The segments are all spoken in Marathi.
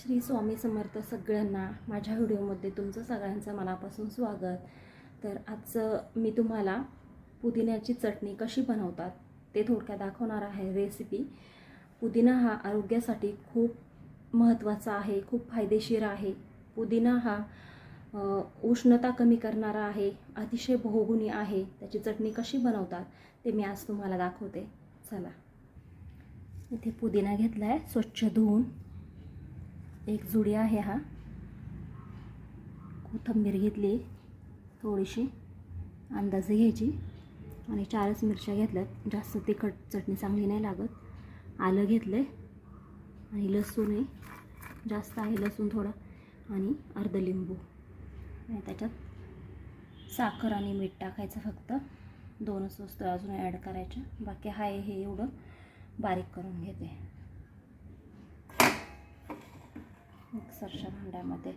श्री स्वामी समर्थ सगळ्यांना माझ्या व्हिडिओमध्ये तुमचं सगळ्यांचं मनापासून स्वागत. तर आजचं मी तुम्हाला पुदिन्याची चटणी कशी बनवतात ते थोडक्यात दाखवणार आहे रेसिपी पुदिना हा आरोग्यासाठी खूप महत्त्वाचा आहे खूप फायदेशीर आहे. पुदिना हा उष्णता कमी करणारा आहे अतिशय बहुगुणी आहे. त्याची चटणी कशी बनवतात ते मी आज तुम्हाला दाखवते. चला. इथे पुदिना घेतला आहे स्वच्छ धुवून. एक जुडी आहे हा. कोथिंबीर घेतली थोडीशी अंदाजे घ्यायची. आणि चारच मिरच्या घेतल्यात. जास्त तिखट चटणी चांगली नाही लागत. आलं घेतलं आहे आणि आहे जास्त आहे लसूण थोडा. आणि अर्ध लिंबू. आणि त्याच्यात साखर आणि मीठ टाकायचं फक्त. दोनच वस्तू अजून ॲड करायच्या. बाकी हाय हे एवढं बारीक करून घेते. मिक्सरच्या भांड्यामध्ये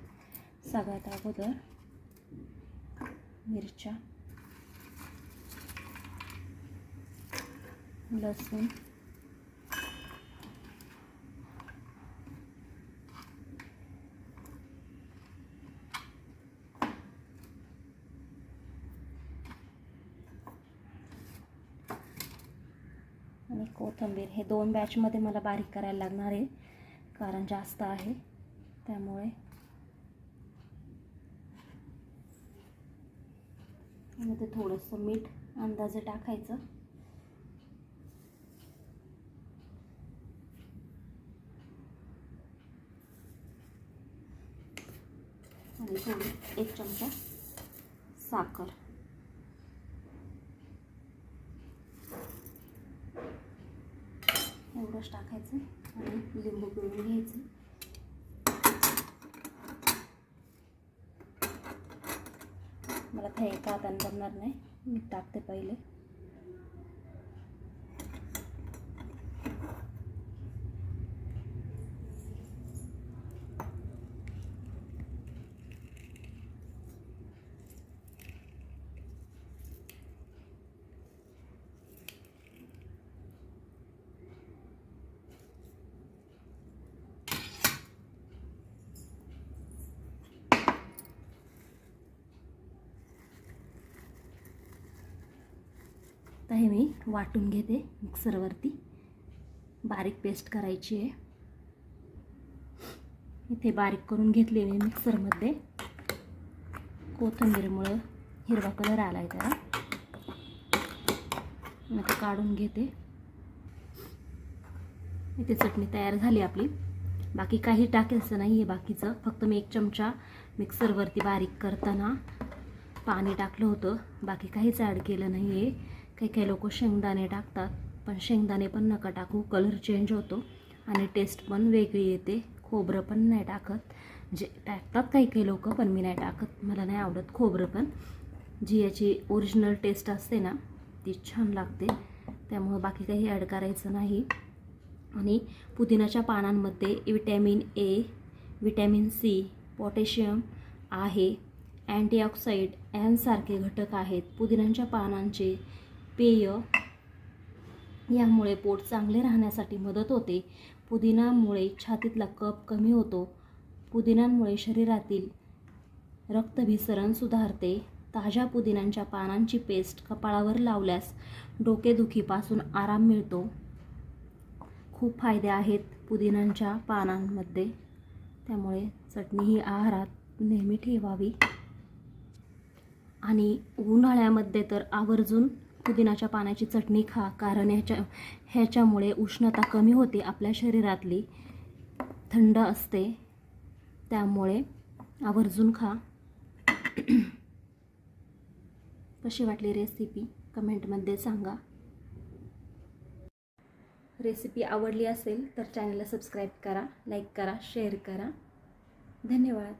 सगळ्यात अगोदर मिरच्या लसूण आणि कोथिंबीर. हे दोन बॅचमध्ये मला बारीक करायला लागणार आहे कारण जास्त आहे. त्यामुळे. आणि ते थोडंसं मीठ अंदाजे टाकायचं. आणि थोडी एक चमचा साखर. एवढंच टाकायचं आणि लिंबू पिळून घ्यायचं. मला काही एका हाताने जमणार नाही. मी टाकते पहिले. तर हे मी वाटून घेते मिक्सरवरती. बारीक पेस्ट करायची आहे. इथे बारीक करून घेतले मी मिक्सरमध्ये. कोथिंबीरमुळं हिरवा कलर आला आहे त्याला आता काढून घेते. इथे चटणी तयार झाली आपली. बाकी काही टाकायचं नाही आहे बाकीचं. फक्त मी एक चमचा मिक्सरवरती बारीक करताना पाणी टाकलं होतं. बाकी काहीच ॲड केलं नाही आहे काही काही लोक शेंगदाणे टाकतात पण शेंगदाणे पण नका टाकू. कलर चेंज होतो आणि टेस्ट पण वेगळी येते. खोबरं पण नाही टाकत. जे टाकतात काही काही लोक पण मी नाही टाकत. मला नाही आवडत खोबरं पण. जी याची ओरिजिनल टेस्ट असते ना ती छान लागते. त्यामुळं बाकी काही ॲड करायचं नाही. आणि पुदिनाच्या पानांमध्ये vitamin A vitamin C potassium आहे. अँटीऑक्साईड यांसारखे घटक आहेत. पुदिन्यांच्या पानांचे पेय यामुळे पोट चांगले राहण्यासाठी मदत होते. पुदिनामुळे छातीतला कफ कमी होतो. पुदिन्यांमुळे शरीरातील रक्तभिसरण सुधारते. ताज्या पुदिन्यांच्या पानांची पेस्ट कपाळावर लावल्यास डोकेदुखीपासून आराम मिळतो. खूप फायदे आहेत पुदिन्यांच्या पानांमध्ये. त्यामुळे चटणी ही आहारात नेहमी ठेवावी. आणि उन्हाळ्यामध्ये तर आवर्जून पुदिनाच्या पानाची चटणी खा कारण ह्याच्या ह्याच्यामुळे उष्णता कमी होते. आपल्या शरीरातली थंड असते. त्यामुळे आवर्जून खा. कशी वाटली रेसिपी कमेंटमध्ये सांगा. रेसिपी आवडली असेल तर चॅनलला सबस्क्राईब करा लाईक करा शेअर करा. धन्यवाद.